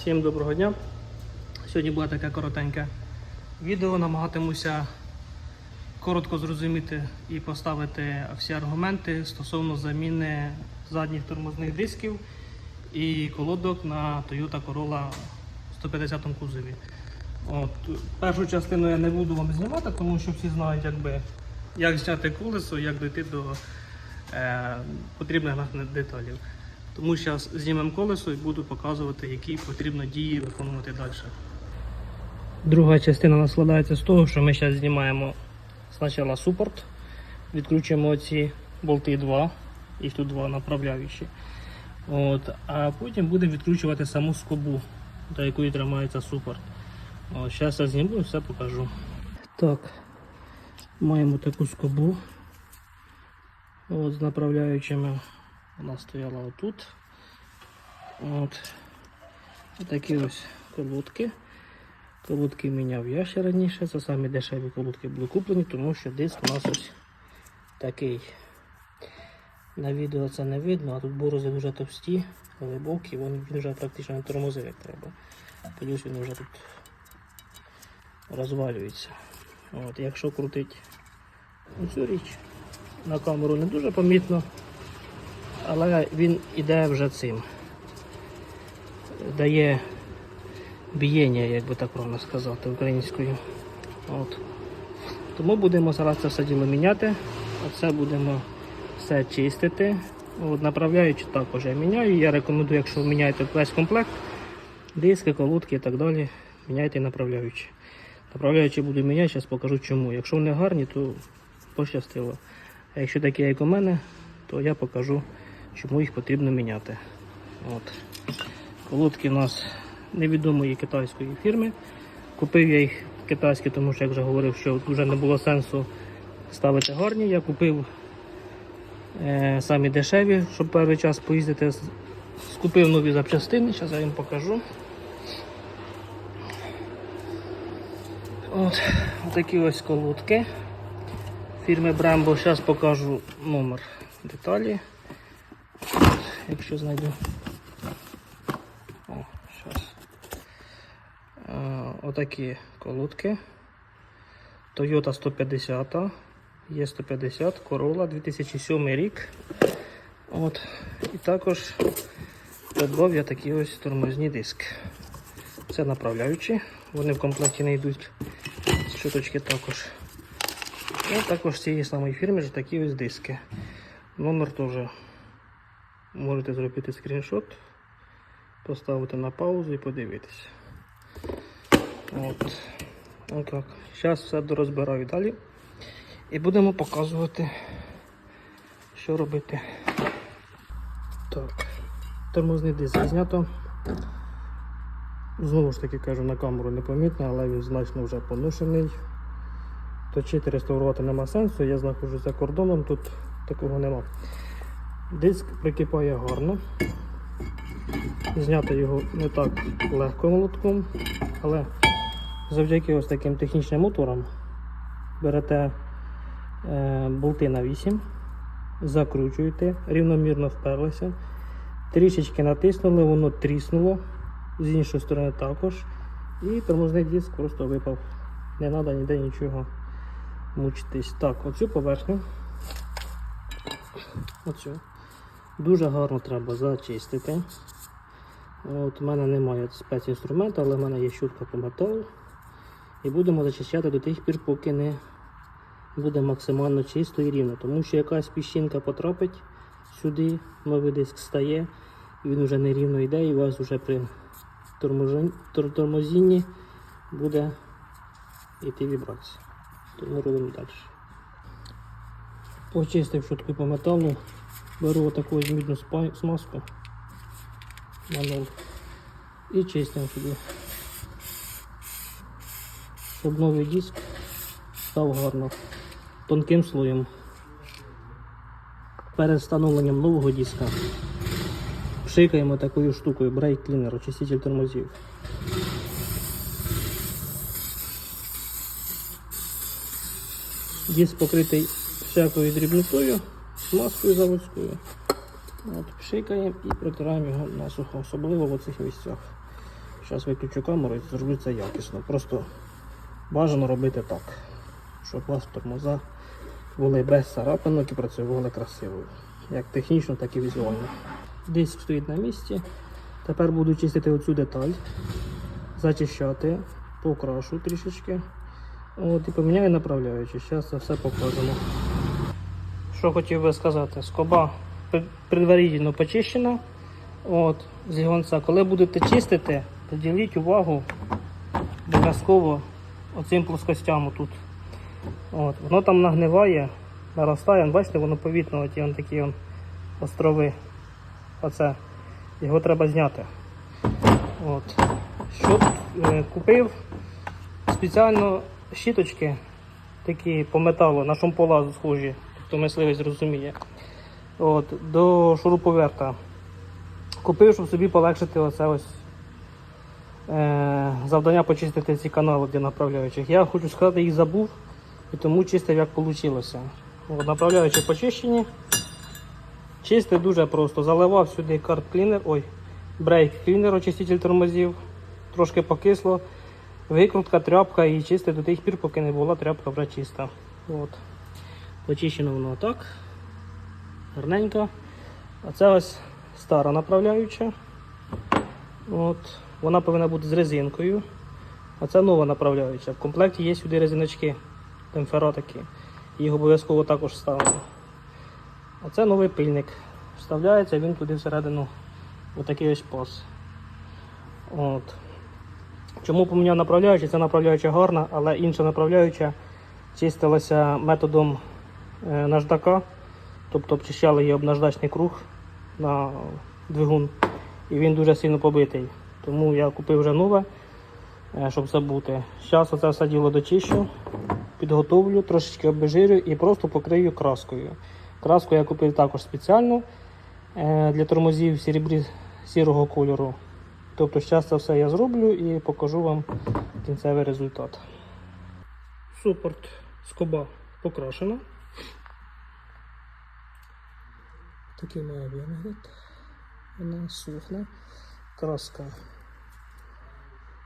Всім доброго дня. Сьогодні буде таке коротеньке відео. Намагатимуся коротко зрозуміти і поставити всі аргументи стосовно заміни задніх тормозних дисків і колодок на Toyota Corolla 150 кузові. От, першу частину я не буду вам знімати, тому що всі знають, якби, як зняти колесо, як дійти до е, потрібних нам деталей. Тому зараз знімемо колесо і буду показувати, які потрібно дії виконувати далі. Друга частина складається з того, що ми зараз знімаємо спочатку супорт, відкручуємо ці болти 2, їх тут два направляючі. От, а потім будемо відкручувати саму скобу, до якої тримається супорт. Зараз я зніму і все покажу. Так, маємо таку скобу. От, з направляючими вона стояла отут. От. Такі ось колодки. Колодки міняв я ще раніше. Це самі дешеві колодки були куплені, тому що диск у нас ось такий. На відео це не видно, а тут борози дуже товсті, глибокі, він, вже практично не тормозив як треба. Плюс він вже тут розвалюється. От, якщо крутить цю річ, на камеру не дуже помітно, але він іде вже цим. Дає бієння, як би так правильно сказати, українською. От. Тому будемо зараз це все діло міняти. Оце будемо все чистити. От, направляючи також я міняю. Я рекомендую, якщо ви міняєте весь комплект, диски, колодки і так далі, міняйте направляючи. Направляючи буду міняти, зараз покажу чому. Якщо вони гарні, то пощастило. А якщо такі, як у мене, то я покажу, чому їх потрібно міняти. От. Колодки у нас невідомої китайської фірми. Купив я їх китайські, тому що, як вже говорив, що вже не було сенсу ставити гарні. Я купив е, самі дешеві, щоб перший час поїздити. Скупив нові запчастини, зараз я їм покажу. От, такі ось колодки фірми Brembo. Зараз покажу номер деталі. Якщо знайду. О, зараз. Отакі колодки. Toyota 150, є 150, Corolla 2007 рік. От. І також придбав я такі ось тормозні диски. Це направляючі, вони в комплекті не йдуть. Щоточки також. І також з цієї самої фірми ж такі ось диски. Номер теж можете зробити скріншот, поставити на паузу і подивитися. От. Отак. Зараз все дорозбираю далі. І будемо показувати, що робити. Так, тормозний диск знято. Знову ж таки кажу, на камеру непомітно, але він значно вже поношений. Точити реставрувати нема сенсу, я знаходжуся за кордоном, тут такого нема. Диск прикипає гарно. Зняти його не так легко молотком, але завдяки ось таким технічним моторам берете е, болти на 8, закручуєте, рівномірно вперлися, трішечки натиснули, воно тріснуло, з іншої сторони також. І тормозний диск просто випав. Не треба ніде нічого мучитись. Так, оцю поверхню. Оцю. Дуже гарно треба зачистити. От, У мене немає спецінструменту, але в мене є щітка по металу. І будемо зачищати до тих пір, поки не буде максимально чисто і рівно. Тому що якась піщинка потрапить сюди, новий диск стає, і він вже нерівно йде, і у вас вже при тормозінні буде йти вібрація. Тому робимо далі. Почистив щотку по металу, беру отаку мідну смазку на ноль і чистимо сюди. Щоб новий диск став гарно тонким слоєм. Перед встановленням нового диска пшикаємо такою штукою брейк клінер, очиститель тормозів. Диск покритий всякою дрібнотою, смазкою заводською. От, Пшикаємо і протираємо його насухо, особливо в оцих місцях. Зараз виключу камеру і зроблю це якісно. Просто бажано робити так, щоб у вас тормоза були без царапинок і працювали красиво. Як технічно, так і візуально. Диск стоїть на місці. Тепер буду чистити оцю деталь, зачищати, покрашу трішечки. От, і поміняю направляючи. Зараз це все покажемо. Що хотів би сказати, скоба пр- предварительно почищена. От, з гігонця. Коли будете чистити, приділіть увагу обов'язково оцим плоскостям тут. От, воно там нагниває, наростає, бачите, воно повітно, оті он такі он острови. Оце. Його треба зняти. От. Що е, купив спеціально щіточки такі по металу, на шомпола схожі, хто мисливець зрозуміє. От, до шуруповерта. Купив, щоб собі полегшити оце ось е, завдання почистити ці канали для направляючих. Я хочу сказати, їх забув, і тому чистив як вийшло. От, направляючі почищені. Чистив дуже просто. Заливав сюди карт клінер, ой, брейк клінер, очиститель тормозів, трошки покисло. Викрутка, тряпка і чистив до тих пір, поки не була тряпка вже чиста. От. Почищено воно так. Гарненько. А це ось стара направляюча. От. Вона повинна бути з резинкою. А це нова направляюча. В комплекті є сюди резиночки, темфера такі. Їх обов'язково також ставимо. А це новий пильник. Вставляється він туди всередину отакий ось пас. От. Чому поміняв направляючу? Це направляюча гарна, але інша направляюча чистилася методом наждака. Тобто обчищали її об наждачний круг на двигун. І він дуже сильно побитий. Тому я купив вже нове, е, щоб забути. Зараз оце все діло дочищу, підготовлю, трошечки обезжирю і просто покрию краскою. Краску я купив також спеціально е, для тормозів серебрі сірого кольору. Тобто зараз це все я зроблю і покажу вам кінцевий результат. Супорт скоба покрашена. Такий має вигляд. Вона сухне. Краска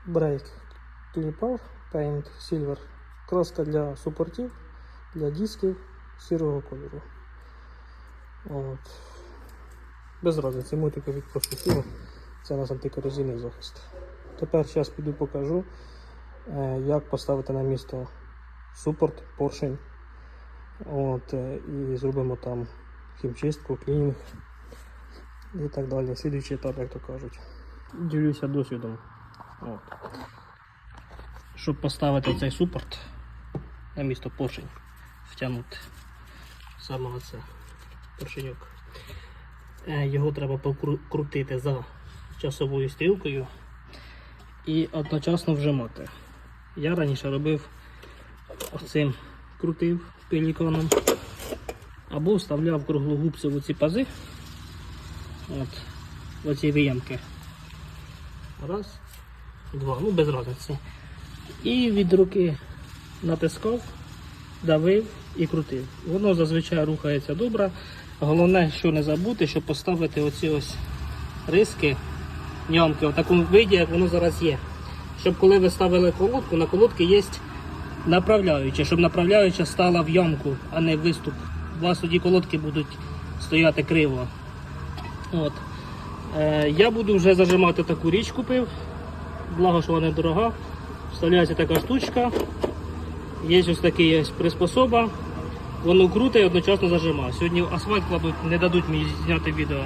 Break Clipper Paint Silver. Краска для супортів, для дисків сірого кольору. От. Без разниці, мотика від просто. Це у нас антикорозійний захист. Тепер зараз піду покажу, е, як поставити на місто супорт, поршень. От, е, і зробимо там хімчистку, клінінг і так далі. Слідуючий етап, як то кажуть. Ділюся досвідом. От. Щоб поставити цей супорт на місто поршень, втягнути саме оце поршеньок. Е, Його треба покрутити за часовою стрілкою і одночасно вжимати. Я раніше робив оцим крутив пеліканом або вставляв круглогубці в оці пази от, в оці виямки. Раз, два, ну без разниці. І від руки натискав, давив і крутив. Воно зазвичай рухається добре. Головне, що не забути, щоб поставити оці ось риски, нямки в такому виді, як воно зараз є. Щоб коли ви ставили колодку, на колодки є направляюча, щоб направляюча стала в ямку, а не в виступ. У вас тоді колодки будуть стояти криво. От. Е, я буду вже зажимати таку річ купив. Благо, що вона дорога. Вставляється така штучка. Є ось такий приспособа. Воно круте і одночасно зажимає. Сьогодні асфальт кладуть, не дадуть мені зняти відео.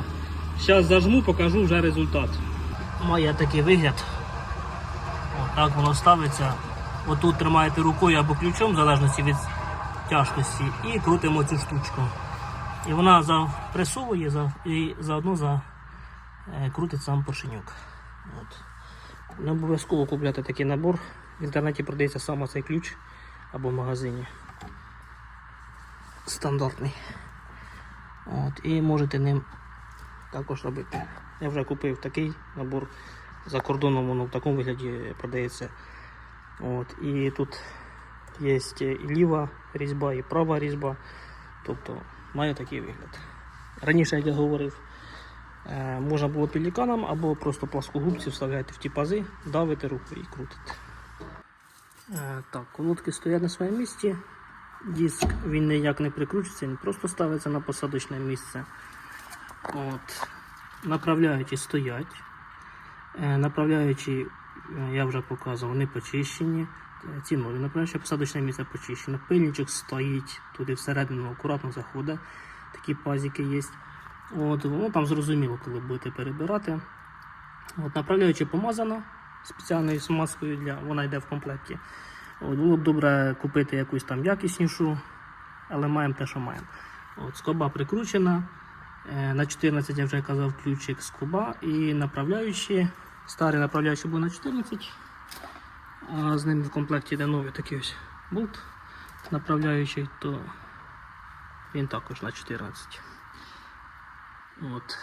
Зараз зажму, покажу вже результат. Має такий вигляд. Отак воно ставиться. Отут тримаєте рукою або ключом, в залежності від тяжкості, і крутимо цю штучку. І вона запресовує за, і заодно за, е, крутить сам поршенюк. От. Не обов'язково купляти такий набор. В інтернеті продається саме цей ключ або в магазині. Стандартний. От, і можете ним також робити. Я вже купив такий набор за кордоном, воно в такому вигляді продається. От, і тут є і ліва різьба, і права різьба. Тобто має такий вигляд. Раніше, як я говорив, Е, можна було пеліканом або просто пласкогубці вставляти в ті пази, давите руку і крутите. Е, так, колодки стоять на своєму місці. Диск він ніяк не прикручується, він просто ставиться на посадочне місце. От. Направляючі стоять. Е, Направляючі, е, я вже показував, вони почищені. Ці нові направляючі посадочне місце почищено. Пильничок стоїть туди всередину, акуратно заходить. Такі пазики є. От, ну, там зрозуміло, коли будете перебирати. От, направляючи помазано спеціальною смазкою, для, вона йде в комплекті. От, було б добре купити якусь там якіснішу, але маємо те, що маємо. От, скоба прикручена. Е, На 14 я вже казав ключик скоба і направляючі. Старий направляючий був на 14, а з ним в комплекті йде новий такий ось болт направляючий, то він також на 14. От.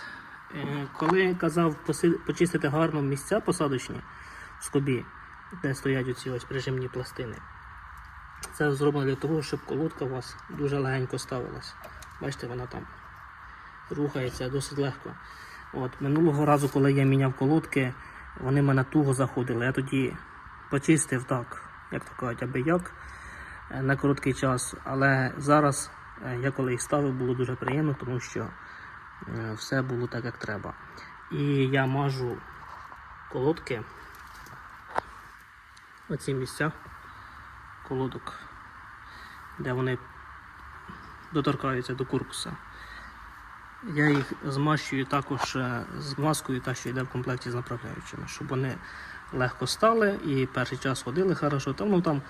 Е, Коли я казав почистити гарно місця посадочні в скобі, де стоять оці ось прижимні пластини, це зроблено для того, щоб колодка у вас дуже легенько ставилась. Бачите, вона там рухається досить легко. От, минулого разу, коли я міняв колодки, вони мене туго заходили. Я тоді почистив так, як то кажуть, аби як е, на короткий час. Але зараз, е, я коли їх ставив, було дуже приємно, тому що е, все було так, як треба. І я мажу колодки, оці місця колодок, де вони доторкаються до корпуса. Я їх змащую також е, з маскою, та що йде в комплекті з направляючими, щоб вони легко стали і перший час ходили хорошо, тому там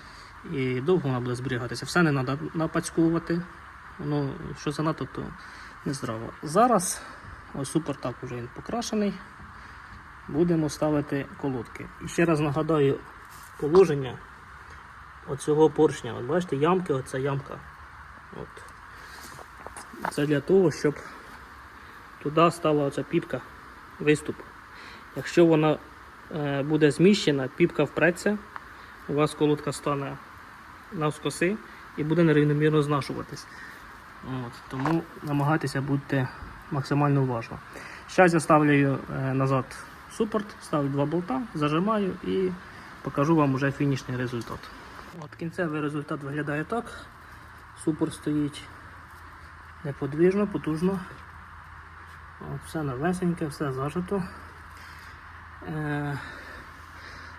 і довго вона буде зберігатися. Все не треба напацьковувати. Воно що занадто, то не здраво. Зараз ось супер так уже він покрашений. Будемо ставити колодки. І ще раз нагадаю положення оцього поршня. От бачите, ямки, оця ямка. От. Це для того, щоб туди стала оця піпка, виступ. Якщо вона е, буде зміщена, піпка впреться, у вас колодка стане навскоси і буде нерівномірно знашуватись. От, тому намагайтеся бути максимально уважно. Зараз я ставлю е, назад супорт, ставлю два болта, зажимаю і покажу вам уже фінішний результат. От, кінцевий результат виглядає так. Супорт стоїть неподвижно, потужно. Все новесеньке, все зажито. Е,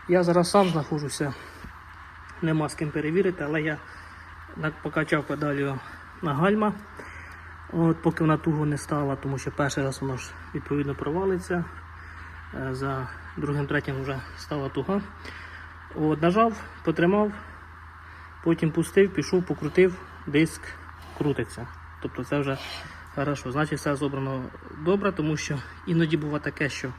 я зараз сам знаходжуся, нема з ким перевірити, але я покачав педалю на гальма, от, поки вона туго не стала, тому що перший раз воно ж відповідно провалиться. Е, за другим, третім вже стала туга. От, нажав, потримав, потім пустив, пішов, покрутив, диск крутиться. Тобто це вже хорошо. Значить, все зобрано добре, тому що іноді буває таке, що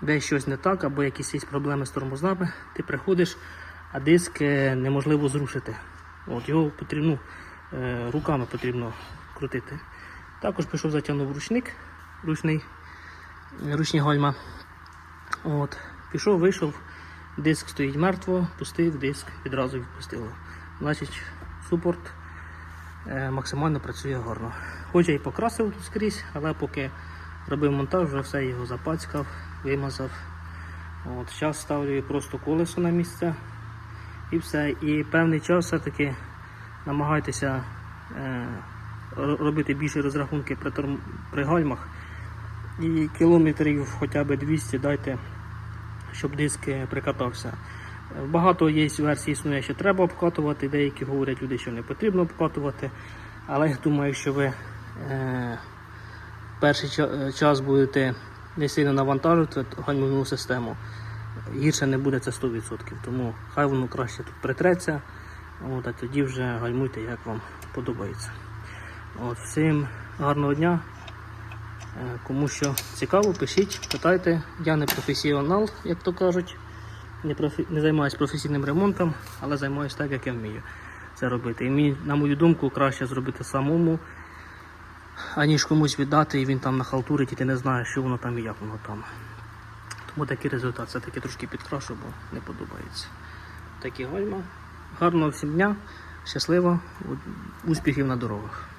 десь щось не так, або якісь є проблеми з тормознами, ти приходиш, а диск е, неможливо зрушити. От, його потрібно, е, руками потрібно крутити. Також пішов, затягнув ручник, ручний, ручні гальма. От, пішов, вийшов, диск стоїть мертво, пустив диск, відразу відпустило. Значить, супорт максимально працює гарно. Хоч я і покрасив тут скрізь, але поки робив монтаж, вже все його запацькав, вимазав. От, Зараз ставлю просто колесо на місце і все. І певний час все-таки намагайтеся е, робити більше розрахунки при, торм- при гальмах. І кілометрів хоча б 200 дайте, щоб диск е, прикатався. Багато є версій існує, що треба обкатувати, деякі говорять люди, що не потрібно обкатувати. Але я думаю, що ви е, перший ча- час будете не сильно навантажувати гальмівну систему. Гірше не буде це 100%. Тому хай воно краще тут притреться. От, а тоді вже гальмуйте, як вам подобається. От, всім гарного дня. Е, Кому що цікаво, пишіть, питайте. Я не професіонал, як то кажуть. Не, профі... не займаюся професійним ремонтом, але займаюся так, як я вмію це робити. І мені, на мою думку, краще зробити самому, аніж комусь віддати, і він там нахалтурить, і ти не знаєш, що воно там і як воно там. Тому такий результат. Це таки трошки підкрашу, бо не подобається. Такі гальма. Гарного всім дня, щасливо, успіхів на дорогах.